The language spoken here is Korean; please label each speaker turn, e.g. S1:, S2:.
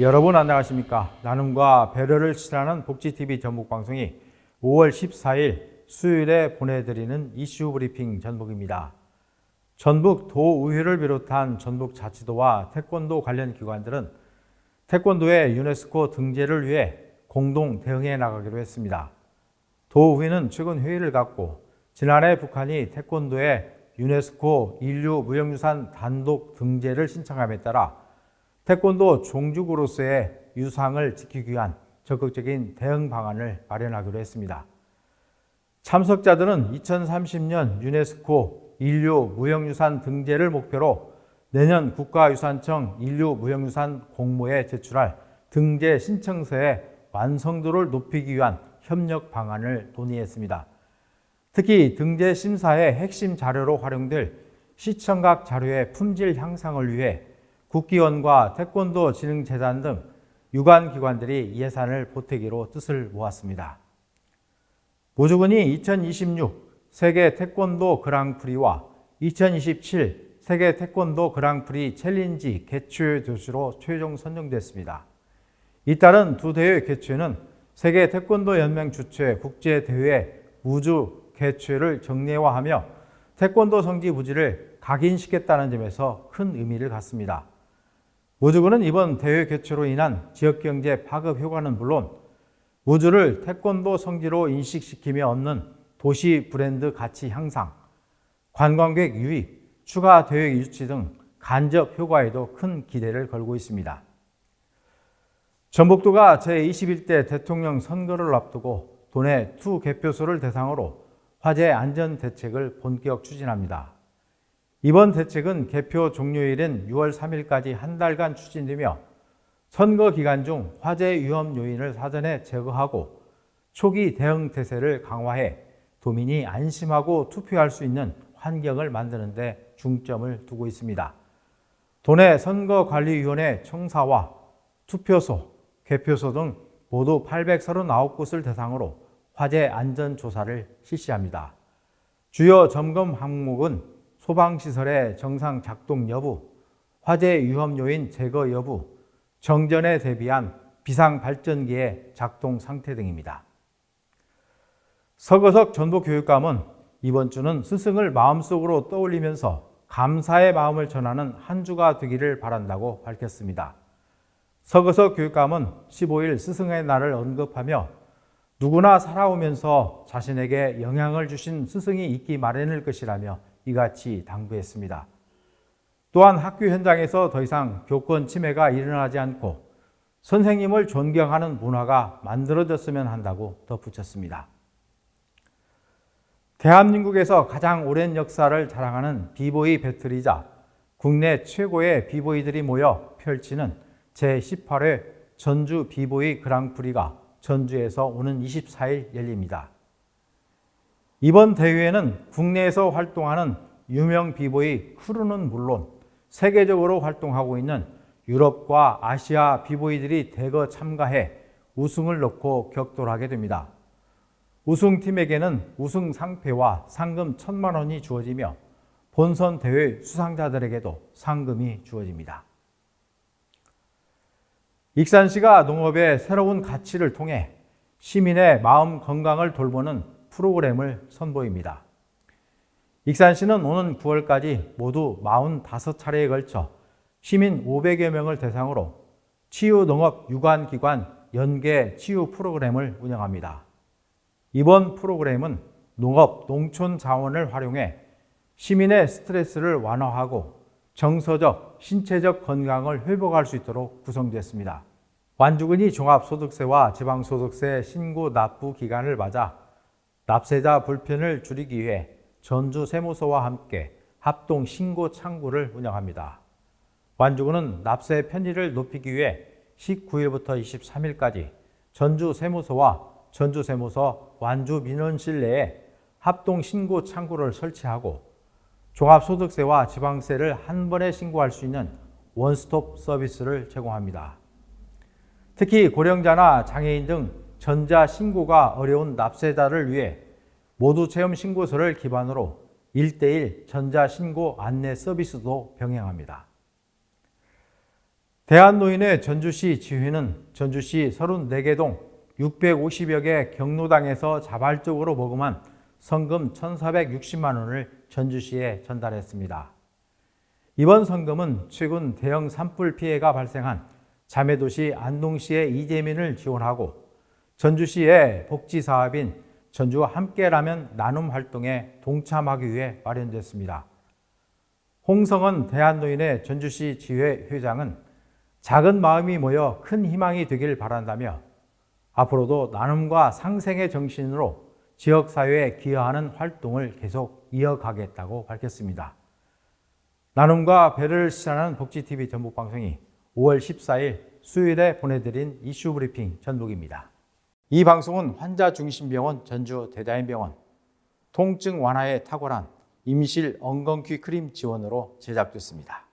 S1: 여러분 안녕하십니까? 나눔과 배려를 실현하는 복지TV 전북 방송이 5월 14일 수요일에 보내드리는 이슈 브리핑 전북입니다. 전북 도의회를 비롯한 전북 자치도와 태권도 관련 기관들은 태권도의 유네스코 등재를 위해 공동 대응해 나가기로 했습니다. 도의회는 최근 회의를 갖고 지난해 북한이 태권도의 유네스코 인류 무형유산 단독 등재를 신청함에 따라 태권도 종주국으로서의 유상을 지키기 위한 적극적인 대응 방안을 마련하기로 했습니다. 참석자들은 2030년 유네스코 인류 무형유산 등재를 목표로 내년 국가유산청 인류 무형유산 공모에 제출할 등재 신청서의 완성도를 높이기 위한 협력 방안을 논의했습니다. 특히 등재 심사의 핵심 자료로 활용될 시청각 자료의 품질 향상을 위해 국기원과 태권도 진흥재단 등 유관 기관들이 예산을 보태기로 뜻을 모았습니다. 모주군이 2026 세계 태권도 그랑프리와 2027 세계 태권도 그랑프리 챌린지 개최 도시로 최종 선정됐습니다. 이따른 두 대회 개최는 세계 태권도 연맹 주최 국제 대회 우주 개최를 정례화하며 태권도 성지 부지를 각인시켰다는 점에서 큰 의미를 갖습니다. 우주군은 이번 대회 개최로 인한 지역경제 파급 효과는 물론 우주를 태권도 성지로 인식시키며 얻는 도시 브랜드 가치 향상, 관광객 유입, 추가 대회 유치 등 간접 효과에도 큰 기대를 걸고 있습니다. 전북도가 제21대 대통령 선거를 앞두고 도내 투 개표소를 대상으로 화재 안전 대책을 본격 추진합니다. 이번 대책은 개표 종료일인 6월 3일까지 한 달간 추진되며 선거 기간 중 화재 위험 요인을 사전에 제거하고 초기 대응 태세를 강화해 도민이 안심하고 투표할 수 있는 환경을 만드는 데 중점을 두고 있습니다. 도내 선거관리위원회 청사와 투표소, 개표소 등 모두 839곳을 대상으로 화재 안전 조사를 실시합니다. 주요 점검 항목은 소방시설의 정상 작동 여부, 화재 위험 요인 제거 여부, 정전에 대비한 비상 발전기의 작동 상태 등입니다. 서거석 전북교육감은 이번 주는 스승을 마음속으로 떠올리면서 감사의 마음을 전하는 한 주가 되기를 바란다고 밝혔습니다. 서거석 교육감은 15일 스승의 날을 언급하며 누구나 살아오면서 자신에게 영향을 주신 스승이 있기 마련일 것이라며 이같이 당부했습니다. 또한 학교 현장에서 더 이상 교권 침해가 일어나지 않고 선생님을 존경하는 문화가 만들어졌으면 한다고 덧붙였습니다. 대한민국에서 가장 오랜 역사를 자랑하는 비보이 배틀이자 국내 최고의 비보이들이 모여 펼치는 제18회 전주 비보이 그랑프리가 전주에서 오는 24일 열립니다. 이번 대회에는 국내에서 활동하는 유명 비보이 크루는 물론 세계적으로 활동하고 있는 유럽과 아시아 비보이들이 대거 참가해 우승을 놓고 격돌하게 됩니다. 우승팀에게는 우승 상패와 상금 천만 원이 주어지며 본선 대회 수상자들에게도 상금이 주어집니다. 익산시가 농업의 새로운 가치를 통해 시민의 마음 건강을 돌보는 프로그램을 선보입니다. 익산시는 오는 9월까지 모두 45차례에 걸쳐 시민 500여 명을 대상으로 치유농업 유관기관 연계 치유 프로그램을 운영합니다. 이번 프로그램은 농업, 농촌 자원을 활용해 시민의 스트레스를 완화하고 정서적, 신체적 건강을 회복할 수 있도록 구성됐습니다. 완주군이 종합소득세와 지방소득세 신고 납부 기간을 맞아 납세자 불편을 줄이기 위해 전주 세무서와 함께 합동 신고 창구를 운영합니다. 완주군은 납세 편의를 높이기 위해 19일부터 23일까지 전주 세무서와 전주 세무서 완주 민원실 내에 합동 신고 창구를 설치하고 종합소득세와 지방세를 한 번에 신고할 수 있는 원스톱 서비스를 제공합니다. 특히 고령자나 장애인 등 전자 신고가 어려운 납세자를 위해 모두 체험 신고서를 기반으로 1대1 전자 신고 안내 서비스도 병행합니다. 대한노인의 전주시 지회는 전주시 34개 동 650여 개 경로당에서 자발적으로 모금한 성금 1,460만 원을 전주시에 전달했습니다. 이번 성금은 최근 대형 산불 피해가 발생한 자매도시 안동시의 이재민을 지원하고 전주시의 복지 사업인 전주 함께라면 나눔 활동에 동참하기 위해 마련됐습니다. 홍성은 대한노인의 전주시 지회 회장은 작은 마음이 모여 큰 희망이 되길 바란다며 앞으로도 나눔과 상생의 정신으로 지역사회에 기여하는 활동을 계속 이어가겠다고 밝혔습니다. 나눔과 배를 실현하는 복지TV 전북방송이 5월 14일 수요일에 보내드린 이슈 브리핑 전북입니다. 이 방송은 환자 중심병원 전주 대다인병원 통증 완화에 탁월한 임실 엉겅퀴 크림 지원으로 제작됐습니다.